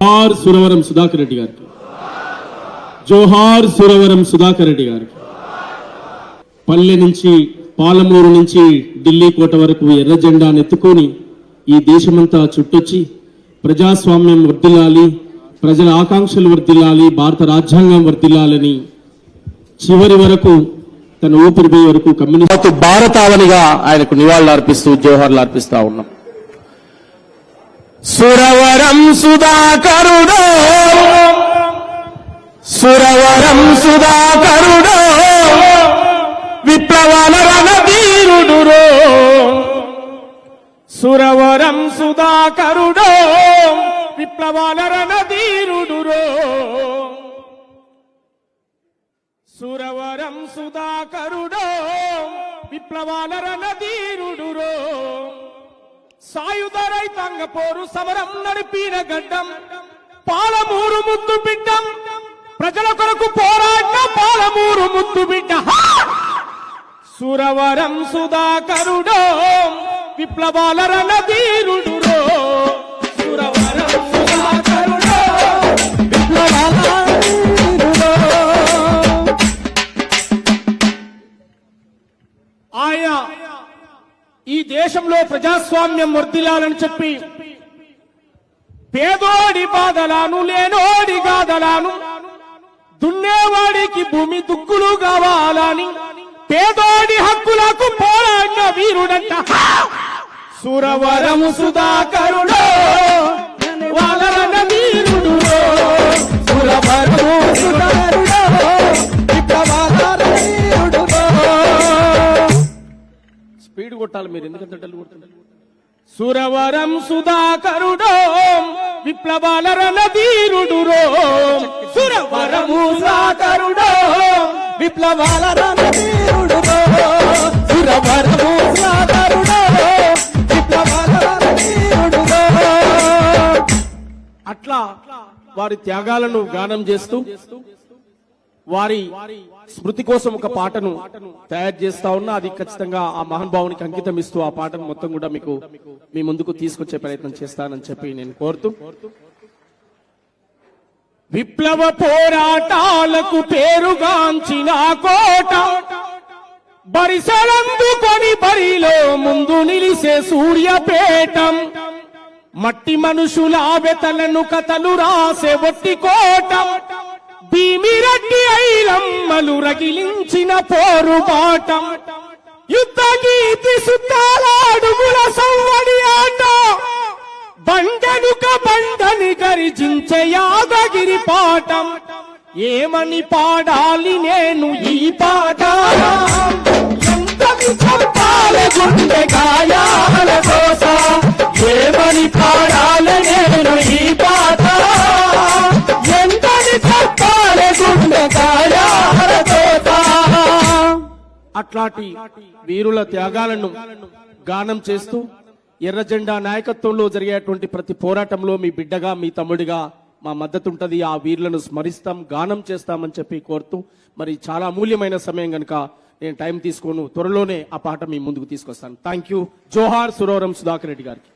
జోహార్ సురవరం సుధాకర్ రెడ్డి గారికి. జోహార్ సురవరం సుధాకర్ రెడ్డి గారికి. పల్లె నుంచి పాలమూరు నుంచి ఢిల్లీ కోట వరకు ఎర్ర జెండాను ఎత్తుకొని ఈ దేశమంతా చుట్టొచ్చి ప్రజాస్వామ్యం వర్ధిల్లాలి ప్రజల ఆకాంక్షలు వర్ధిల్లాలి భారత రాజ్యాంగం వర్ధిల్లాలని చివరి వరకు తన ఊపిరిపోయే వరకు కమ్యూనిస్ట్ భారతావనిగా ఆయనకు నివాళులు అర్పిస్తూ జోహార్లు అర్పిస్తా ఉన్నాం. సురవరం సుధాకరుడో. సురవరం సుధాకరుడో. విప్లవనరణ రణధీరుడురో సురవరం సుధాకరుడో. విప్లవాల రణధీరుడురో సురవరం సుధాకరుడో. విప్లవాల రణధీరుడురో సాయుధ రైతాంగ పోరు సమరం నడిపిన గడ్డం. పాలమూరు ముద్దు బిడ్డం. ప్రజల కొరకు పోరాడిన పాలమూరు ముద్దు బిడ్డ. సురవరం సుధాకరుడో విప్లవాల రణధీరుడు దేశంలో ప్రజాస్వామ్యం వర్ధిల్లాలని చెప్పి పేదోడి బాధలాను లేనోడి గాదలాను దున్నేవాడికి భూమి దుక్కులు కావాలని పేదోడి హక్కులకు పోరాడిన వీరుడంట. సురవరము సుధాకరుడు వాళ్ళ కొట్టాలి మీరు? ఎందుకంత డల్లు కొడుతున్నారు? సురవరం సుధాకరుడో విప్లవాల రణధీరుడురో సురవరము సుధాకరుడో విప్లవాల రణధీరుడురో సురవరము సుధాకరుడో విప్లవాల రణధీరుడురో అట్లా వారి త్యాగాలను గానం చేస్తూ వారి స్మృతి కోసం ఒక పాటను తయారు చేస్తా ఉన్నా అది ఖచ్చితంగా ఆ మహానుభావునికి అంకితం ఇస్తూ ఆ పాటను మొత్తం కూడా మీకు మీ ముందుకు తీసుకొచ్చే ప్రయత్నం చేస్తానని చెప్పి నేను కోరుతూ. విప్లవ పోరాటాలకు పేరుగాంచిన కోట బరిసలందుకొని బరిలో ముందు నిలిసే సూర్యపేటం మట్టి మనుషుల వెతలను కథలు రాసే ఒట్టి కోటం భీమిరెడ్డి ఐలమ్మలు రగిలించిన పోరుబాటం. యుద్ధ గీతి సుత్తాల అడుగుల సవ్వడి ఆట. బండనుక బండని గరిజించే యాదగిరి పాఠం. ఏమని పాడాలి నేను ఈ పాట ఎంత చెప్పాలి గుండె గాయ అట్లాంటి వీరుల త్యాగాలను గానం చేస్తూ ఎర్రజెండా నాయకత్వంలో జరిగేటువంటి ప్రతి పోరాటంలో మీ బిడ్డగా మీ తమ్ముడిగా మా మద్దతు ఉంటుంది ఆ వీరులను స్మరిస్తాం గానం చేస్తామని చెప్పి కోరుతూ మరి చాలా అమూల్యమైన సమయం కనుక నేను టైం తీసుకోను. త్వరలోనే ఆ పాట మీ ముందుకు తీసుకొస్తాను. థ్యాంక్ యూ జోహార్ సురవరం సుధాకర్ రెడ్డి గారికి.